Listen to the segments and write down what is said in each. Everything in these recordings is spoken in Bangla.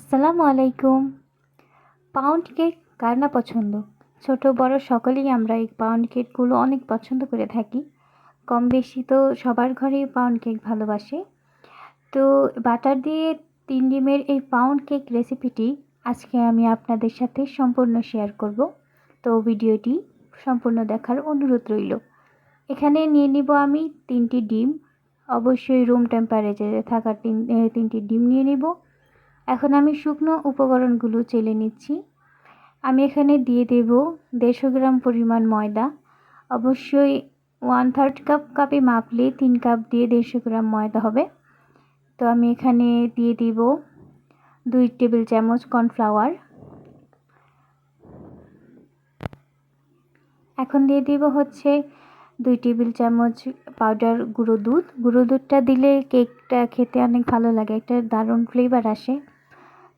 আসসালামু আলাইকুম। পাউন্ড কেক কার না পছন্দ? ছোট, বড় সকলেই আমরা এই পাউন্ড কেকগুলো অনেক পছন্দ করে থাকি। কম বেশি তো সবার ঘরেই পাউন্ড কেক ভালোবাসে। তো বাটার দিয়ে তিন ডিমের এই পাউন্ড কেক রেসিপিটি আজকে আমি আপনাদের সাথে সম্পূর্ণ শেয়ার করব। তো ভিডিওটি সম্পূর্ণ দেখার অনুরোধ রইল। এখানে নিয়ে নিব আমি তিনটি ডিম। অবশ্যই রুম টেম্পারেচারে থাকা তিন তিনটি ডিম নিয়ে নিব। এখন আমি শুকনো উপকরণগুলো চেলে নিচ্ছি। আমি এখানে দিয়ে দেব দেড়শো গ্রাম পরিমাণ ময়দা। অবশ্যই ওয়ান থার্ড কাপ কাপে মাপলে তিন কাপ দিয়ে দেড়শো গ্রাম ময়দা হবে। তো আমি এখানে দিয়ে দিব দুই টেবিল চামচ কর্নফ্লাওয়ার। এখন দিয়ে দিব হচ্ছে দুই টেবিল চামচ পাউডার গুঁড়ো দুধ। গুঁড়ো দুধটা দিলে কেকটা খেতে অনেক ভালো লাগে, একটা দারুণ ফ্লেভার আসে।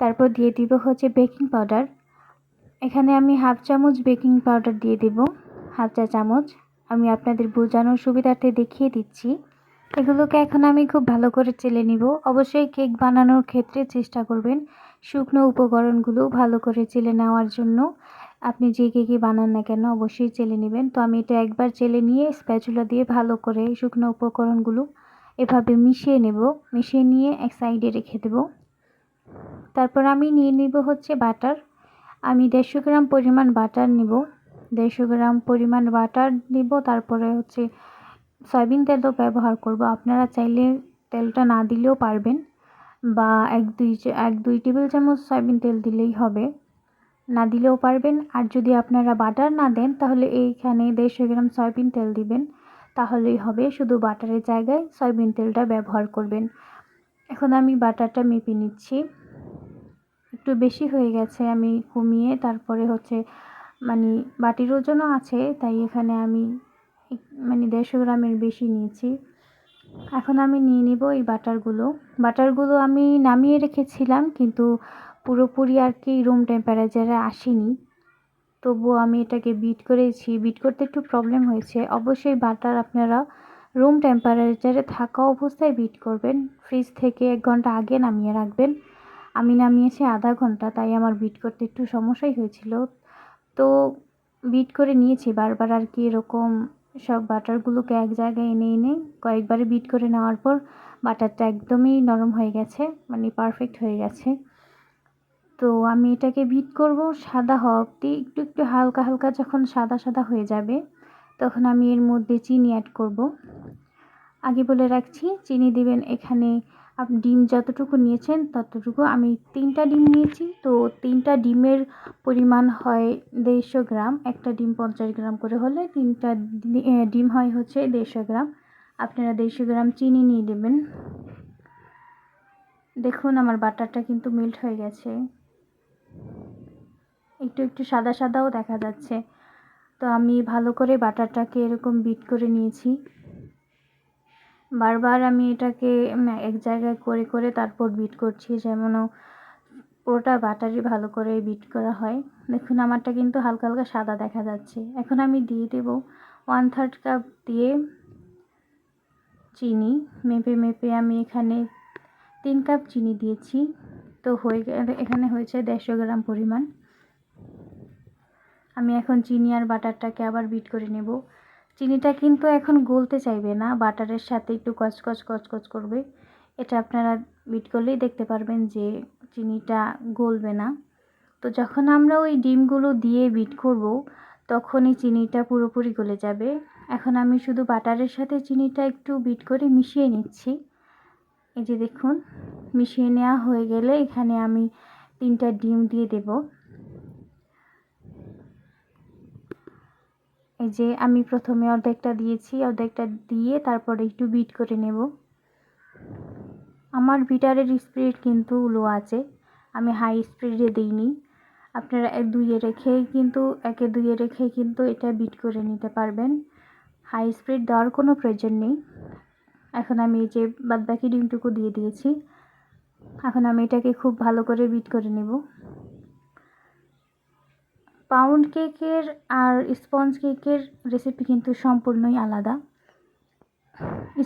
তারপর দিয়ে দিব হচ্ছে বেকিং পাউডার। এখানে আমি হাফ চামচ বেকিং পাউডার দিয়ে দেব, হাফ চা চামচ। আমি আপনাদের বোঝানোর সুবিধার্থে দেখিয়ে দিচ্ছি। এগুলোকে এখন আমি খুব ভালো করে চেলে নিব। অবশ্যই কেক বানানোর ক্ষেত্রে চেষ্টা করবেন শুকনো উপকরণগুলো ভালো করে চেলে নেওয়ার জন্য। আপনি যে কেকই বানান না কেন অবশ্যই চেলে নেবেন। তো আমি এটা একবার চেলে নিয়ে স্প্যাচুলা দিয়ে ভালো করে শুকনো উপকরণগুলো এভাবে মিশিয়ে নেব। মিশিয়ে নিয়ে এক সাইডে রেখে দেবো। তারপর আমি নিয়ে নিব হচ্ছে বাটার। আমি দেড়শো গ্রাম পরিমাণ বাটার নিব। দেড়শো গ্রাম পরিমাণ বাটার নিব, তারপরে হচ্ছে সয়াবিন তেলও ব্যবহার করব। আপনারা চাইলে তেলটা না দিলেও পারবেন বা এক দুই এক দুই টেবিল চামচ সয়াবিন তেল দিলেই হবে। না দিলেও পারবেন। আর যদি আপনারা বাটার না দেন, তাহলে এইখানে দেড়শো গ্রাম সয়াবিন তেল দিবেন। তাহলেই হবে। শুধু বাটারের জায়গায় সয়াবিন তেলটা ব্যবহার করবেন। এখন আমি বাটারটা মেপে নিচ্ছি। একটু বেশি হয়ে গেছে আমি কমিয়ে তারপরে হচ্ছে মানে বাটির ওজনও আছে, তাই এখানে আমি মানে দেড়শো গ্রামের বেশি নিয়েছি। এখন আমি নিয়ে নিব এই বাটারগুলো। বাটারগুলো আমি নামিয়ে রেখেছিলাম, কিন্তু পুরোপুরি আর কি রুম টেম্পারেচারে আসেনি। তবুও আমি এটাকে বিট করেছি। বিট করতে একটু প্রবলেম হয়েছে। অবশ্যই বাটার আপনারা রুম টেম্পারেচারে থাকা অবস্থায় বিট করবেন। ফ্রিজ থেকে এক ঘণ্টা আগে নামিয়ে রাখবেন। আমি নামিয়েছি আধা ঘণ্টা, তাই আমার বিট করতে একটু সমস্যাই হয়েছিল। তো বিট করে নিয়েছি, বারবার আর কি এরকম সব বাটারগুলোকে এক জায়গায় এনে এনে কয়েকবারে বিট করে নেওয়ার পর বাটারটা একদমই নরম হয়ে গেছে মানে পারফেক্ট হয়ে গেছে। তো আমি এটাকে বিট করব সাদা হওয়া অবধি, একটু একটু হালকা হালকা যখন সাদা সাদা হয়ে যাবে, তখন আমি এর মধ্যে চিনি অ্যাড করব। আগে বলে রাখছি, চিনি দিবেন এখানে ডিম যতটুকু নিয়েছেন ততটুকু আমি তিনটা ডিম নিয়েছি। তো তিনটা ডিমের পরিমাণ হয় দেড়শো গ্রাম। একটা ডিম পঞ্চাশ গ্রাম করে হলে তিনটা ডিম হয় হচ্ছে দেড়শো গ্রাম। আপনারা দেড়শো গ্রাম চিনি নিয়ে নেবেন। দেখুন আমার বাটারটা কিন্তু মেল্ট হয়ে গেছে। একটু একটু সাদা সাদাও দেখা যাচ্ছে। তো আমি ভালো করে বাটারটাকে এরকম বিট করে নিয়েছি। বারবার আমি এটাকে এক জায়গায় করে করে তারপর বিট করছি যেমন পুরোটা বাটারই ভালো করে বিট করা হয়। দেখুন, আমারটা কিন্তু হালকা হালকা সাদা দেখা যাচ্ছে। এখন আমি দিয়ে দেব ওয়ান থার্ড কাপ দিয়ে চিনি। মেপে মেপে আমি এখানে তিন কাপ চিনি দিয়েছি। তো হয়ে এখানে হয়েছে দেড়শো গ্রাম পরিমাণ। আমি এখন চিনি আর বাটারটাকে আবার বিট করে নেব। চিনিটা কিন্তু এখন গলতে চাইবে না, বাটারের সাথে একটু কচকচ কচকচ করবে। এটা আপনারা বিট করলেই দেখতে পারবেন যে চিনিটা গলবে না। তো যখন আমরা ওই ডিমগুলো দিয়ে বিট করব, তখনই চিনিটা পুরোপুরি গলে যাবে। এখন আমি শুধু বাটারের সাথে চিনিটা একটু বিট করে মিশিয়ে নিচ্ছি। এই যে দেখুন, মিশিয়ে নেওয়া হয়ে গেলে এখানে আমি তিনটা ডিম দিয়ে দেবো। এই যে আমি প্রথমে অর্ধেকটা দিয়েছি, অর্ধেকটা দিয়ে তারপরে একটু বিট করে নেব। আমার বিটারের স্পিড কিন্তু লো আছে, আমি হাই স্পিডে দিইনি। আপনারা এক দুইয়ে রেখেই কিন্তু, একে দুইয়ে রেখে কিন্তু এটা বিট করে নিতে পারবেন। হাই স্পিড দেওয়ার কোনো প্রয়োজন নেই। এখন আমি এই যে বাদবাকি ডিমটুকু দিয়ে দিয়েছি। এখন আমি এটাকে খুব ভালো করে বিট করে নেব। পাউন্ড কেকের আর স্পঞ্জ কেকের রেসিপি কিন্তু সম্পূর্ণই আলাদা।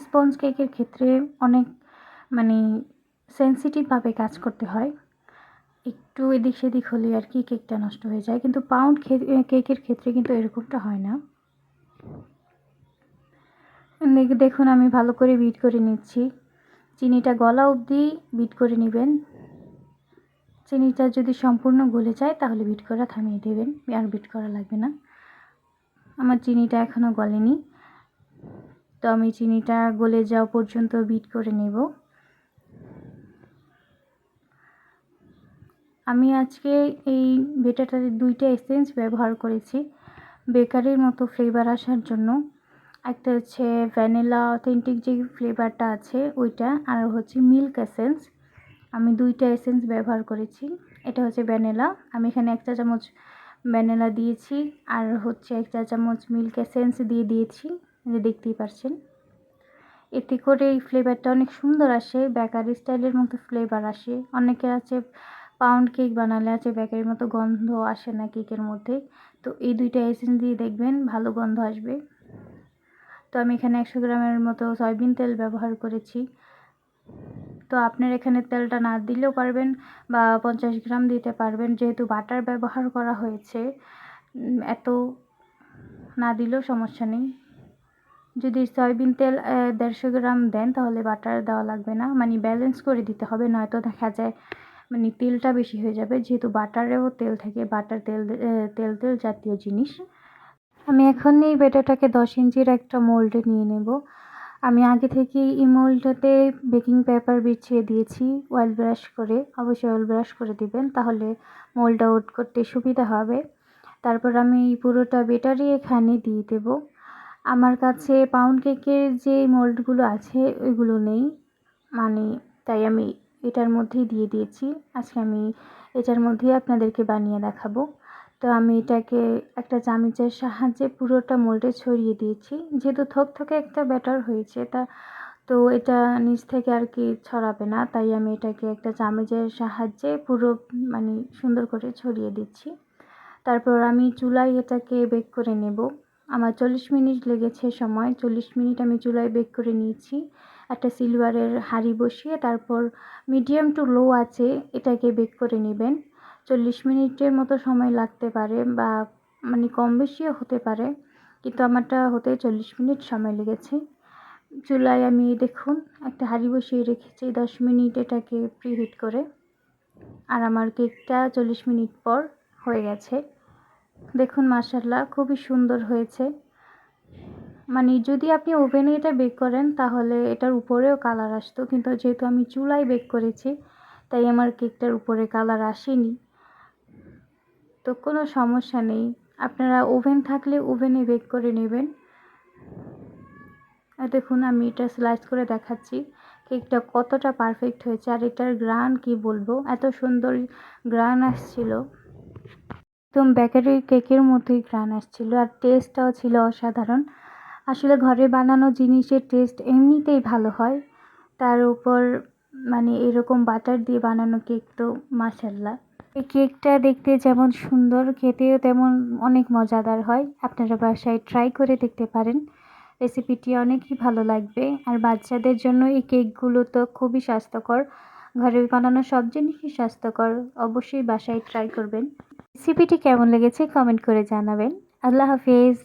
স্পঞ্জ কেকের ক্ষেত্রে অনেক মানে সেন্সিটিভভাবে কাজ করতে হয়। একটু এদিক সেদিক হলে আর কি কেকটা নষ্ট হয়ে যায়। কিন্তু পাউন্ড কেকের ক্ষেত্রে কিন্তু এরকমটা হয় না। দেখুন, আমি ভালো করে বিট করে নিচ্ছি। চিনিটা গলা অবধি বিট করে নেবেন। চিনিটা যদি সম্পূর্ণ গলে যায়, তাহলে বিট করা থামিয়ে দেবেন। আর বিট করা লাগবে না। আমার চিনিটা এখনও গলেনি। তো আমি চিনিটা গলে যাওয়া পর্যন্ত বিট করে নেব। আমি আজকে এই বেটাটার দুইটা এসেন্স ব্যবহার করেছি। বেকারির মতো ফ্লেভার আসার জন্য। একটা হচ্ছে ভ্যানিলা অথেন্টিক যে ফ্লেভারটা আছে, ওইটা। আর হচ্ছে মিল্ক এসেন্স। আমি দুইটা এসেন্স ব্যবহার করেছি। এটা হচ্ছে ভ্যানিলা। আমি এখানে এক চা চামচ ভ্যানিলা দিয়েছি আর হচ্ছে এক চা চামচ মিল্ক এসেন্স দিয়ে দিয়েছি। যে দেখতেই পারছেন। এতে করে এই ফ্লেভারটা অনেক সুন্দর আসে, বেকারি স্টাইলের মতো ফ্লেভার আসে। অনেকে আছে পাউন্ড কেক বানালে আছে, বেকারির মতো গন্ধ আসে না কেকের মধ্যে। তো এই দুইটা এসেন্স দিয়ে দেখবেন ভালো গন্ধ আসবে। তো আমি এখানে একশো গ্রামের মতো সয়াবিন তেল ব্যবহার করেছি। তো আপনার এখানে তেলটা না দিলেও পারবেন বা পঞ্চাশ গ্রাম দিতে পারবেন। যেহেতু বাটার ব্যবহার করা হয়েছে এত না দিলেও সমস্যা নেই। যদি সয়াবিন তেল দেড়শো গ্রাম দেন তাহলে বাটার দেওয়া লাগবে না। মানে ব্যালেন্স করে দিতে হবে, নয়তো দেখা যায় মানে তেলটা বেশি হয়ে যাবে। যেহেতু বাটারেও তেল থাকে, বাটার তেল তেল তেল জাতীয় জিনিস। আমি এখন এই বেটাটাকে দশ ইঞ্চির একটা মোল্ডে নিয়ে নেব। আমি আগে থেকেই এই মোল্ডটাতে বেকিং পেপার বিছিয়ে দিয়েছি অয়েল ব্রাশ করে। অবশ্যই অয়েল ব্রাশ করে দিবেন, তাহলে মোল্ডটা আউট করতে সুবিধা হবে। তারপর আমি এই পুরোটা বেটারই এখানে দিয়ে দেব। আমার কাছে পাউন্ড কেকের যে মোল্ডগুলো আছে, ওইগুলো নেই। মানে তাই আমি এটার মধ্যেই দিয়ে দিয়েছি। আজকে আমি এটার মধ্যেই আপনাদেরকে বানিয়ে দেখাবো। তো আমি এটাকে একটা চামচের সাহায্যে পুরোটা মোল্ডে ছড়িয়ে দিয়েছি। যেহেতু থকথকে একটা ব্যাটার হয়েছে, তা তো এটা নিচ থেকে আর কি ছড়াবে না, তাই আমি এটাকে একটা চামচের সাহায্যে পুরো মানে সুন্দর করে ছড়িয়ে দিচ্ছি। তারপর আমি চুলায় এটাকে বেক করে নেব। আমার চল্লিশ মিনিট লেগেছে সময়, চল্লিশ মিনিট আমি চুলায় বেক করে নিয়েছি। একটা সিলভারের হাঁড়ি বসিয়ে, তারপর মিডিয়াম টু লো আছে এটাকে বেক করে নেবেন। চল্লিশ মিনিটের মতো সময় লাগতে পারে বা মানে কম বেশিও হতে পারে, কিন্তু আমারটা হতে চল্লিশ মিনিট সময় লেগেছে। চুলায় আমি দেখুন, একটা হাঁড়ি বসিয়ে রেখেছি দশ মিনিট এটাকে প্রিহিট করে। আর আমার কেকটা চল্লিশ মিনিট পর হয়ে গেছে। দেখুন মাসাল্লাহ খুবই সুন্দর হয়েছে। মানে যদি আপনি ওভেনে এটা বেক করেন, তাহলে এটার উপরেও কালার আসতো, কিন্তু যেহেতু আমি চুলায় বেক করেছি, তাই আমার কেকটার উপরে কালার আসেনি। তো কোনো সমস্যা নেই। আপনারা ওভেন থাকলে ওভেনে বেক করে নেবেন। আর দেখুন, আমি এটা স্লাইস করে দেখাচ্ছি। কেকটা কতটা পারফেক্ট হয়েছে। আর এটার গ্রান কি বলব? এত সুন্দর গ্রান আসছিল। একদম বেকারির কেকের মতোই গ্রান আসছিল। আর টেস্টটাও ছিল অসাধারণ। আসলে ঘরে বানানো জিনিসের টেস্ট এমনিতেই ভালো হয়। তার উপর মানে এরকম বাটার দিয়ে বানানো কেক তো মাসাল্লাহ এই কেকটা দেখতে যেমন সুন্দর, খেতেও তেমন অনেক মজাদার হয়। আপনারা বাসায় ট্রাই করে দেখতে পারেন। রেসিপিটি অনেকই ভালো লাগবে। আর বাচ্চাদের জন্য এই কেকগুলো তো খুবই স্বাস্থ্যকর। ঘরে বানানো সব জিনিসই স্বাস্থ্যকর। অবশ্যই বাসায় ট্রাই করবেন। রেসিপিটি কেমন লেগেছে কমেন্ট করে জানাবেন। আল্লাহ হাফিজ।